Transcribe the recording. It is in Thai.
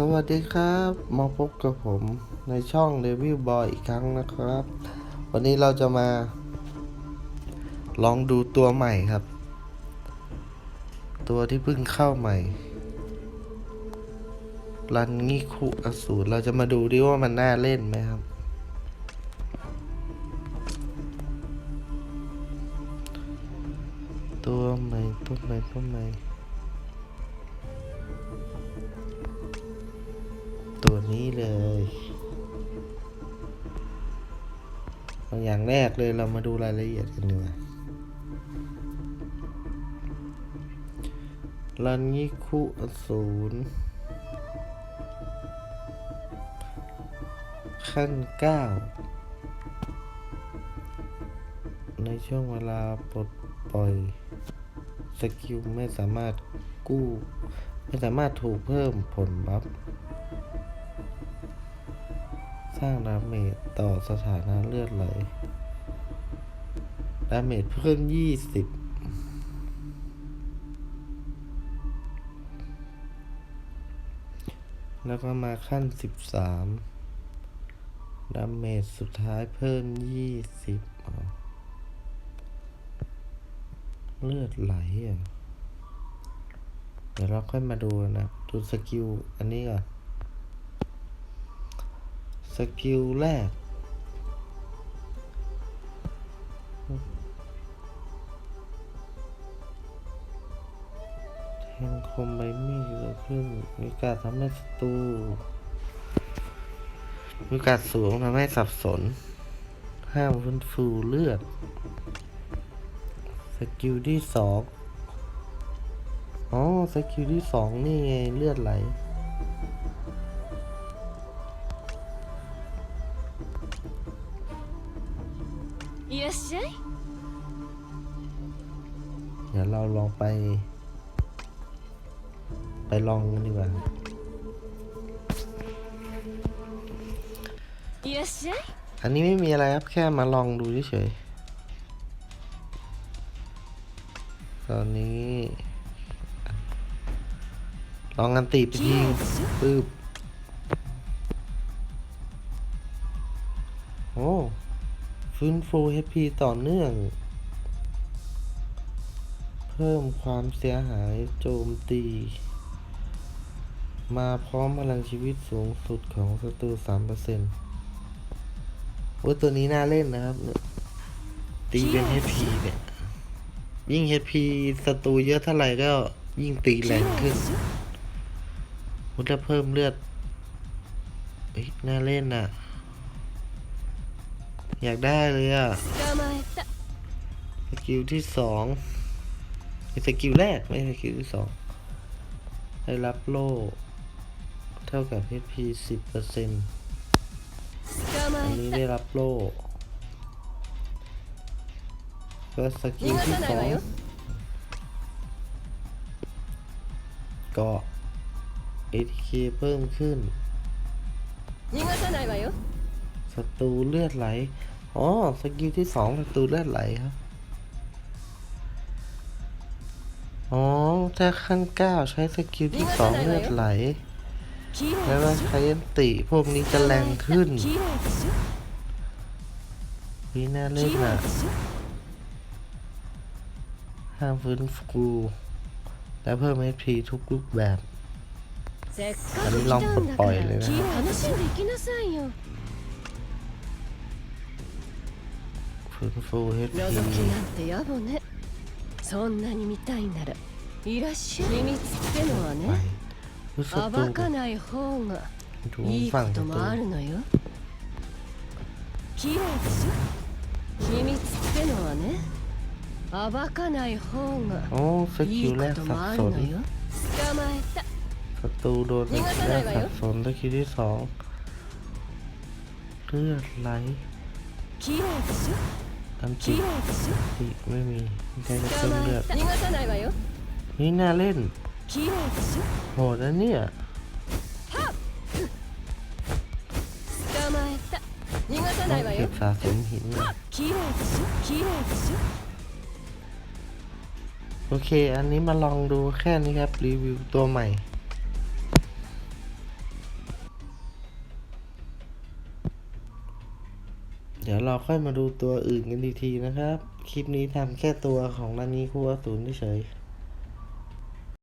สวัสดีครับ มาพบกับผมในช่อง r e v i e w Boy อีกครั้งนะครับ วันนี้เราจะมา ลองดูตัวใหม่ครับ ตัวที่เพิ่งเข้าใหม่ รันงิคุอสูรเราจะมาดูดิว่ามันน่าเล่นไหมครับ ตัวใหม่ตัวใหม่ตัวใหม่ ตัวนี้เลยเอาอย่างแรกเลยเรามาดูรายละเอียดกันดีกว่ารันยิคุอสูรขั้นเก้าในช่วงเวลาปลดปล่อย สกิลไม่สามารถกู้ ไม่สามารถถูกเพิ่มผลบัฟ สร้างดาเมจต่อสถานะเลือดไหล ดาเมจเพิ่ม20แล้วก็มาขั้น13ดาเมจสุดท้ายเพิ่ม20อ๋อเลือดไหลอะ เดี๋ยวเราค่อยมาดูนะ ดูสกิลอันนี้ก่อน สกิลแรก แทงคมใบมีดเกิดขึ้น มีการทำให้ศัตรูมีการสูงทำให้สับสน ห้ามฟื้นฟูเลือด สกิลที่สองอ๋อ สกิลที่สองนี่ไงเลือดไหล เดี๋ยวเราลองไป ไปลองกันดีกว่าอันนี้ไม่มีอะไรครับ แค่มาลองดูเฉยๆ ตอนนี้ ลองกันตีไปทีปึ๊บโอ้ ฟื้นฟู HP ต่อเนื่อง เพิ่มความเสียหายโจมตี มาพร้อมพลังชีวิตสูงสุดของศัตรู3%โอ้ยตัวนี้น่าเล่นนะครับ ตีเป็น HP เนี่ย ยิ่ง HP ศัตรูเยอะเท่าไหร่ก็ยิ่งตีแรงขึ้นมันจะเพิ่มเลือดน่าเล่นน่ะ อยากได้เลยอะสกิลที่สองสกิลแรกไม่สกิลที่สองได้รับโล่ เท่ากับ HP 10%อร์เซ็นต์อันนี้ได้รับโล่ก็สกิลที่สองเกาะ HK เพิ่มขึ้น ศัตรูเลือดไหล อ๋อ สกิลที่สองศัตรูเลือดไหลครับ อ๋อ ถ้าขั้นเก้าใช้สกิลที่สองเลือดไหล แล้วก็ใช้ยันติพวกนี้จะแรงขึ้นวิน่าเล่นอะห้ามฟื้นฟูและเพิ่ม HP ทุกรูปแบบอันนี้ลองปลดปล่อยเลยนะ きなんて野暮ねそんなに見たいならいらっしゃい秘密ってのは ไป ね รู้สึกตู 暴かない方が ดู いいこ ฝั่ง と ศัต も รู あるのよ綺麗でしょ秘密ってのはね暴かない方が โอ้ส い กิ い ล こ แรก と สั も บ あ ส る น のよ捕まえた ศัตรูโดน 逃がさ แร ない ก わ สั よ บสนสกิลที่สองเลือดไหล 綺麗でしょ อันจิตไม่มีได้แต่เพิ่มเลือดนี่น่าเล่นโหดนะเนี่ยต้งเก็บสะสมหินโอเค อันนี้มาลองดูแค่นี้ครับ รีวิวตัวใหม่ เดี๋ยวเราค่อยมาดูตัวอื่นกันอีกทีนะครับ คลิปนี้ทำแค่ตัวของนานี้คู่อสูรเฉย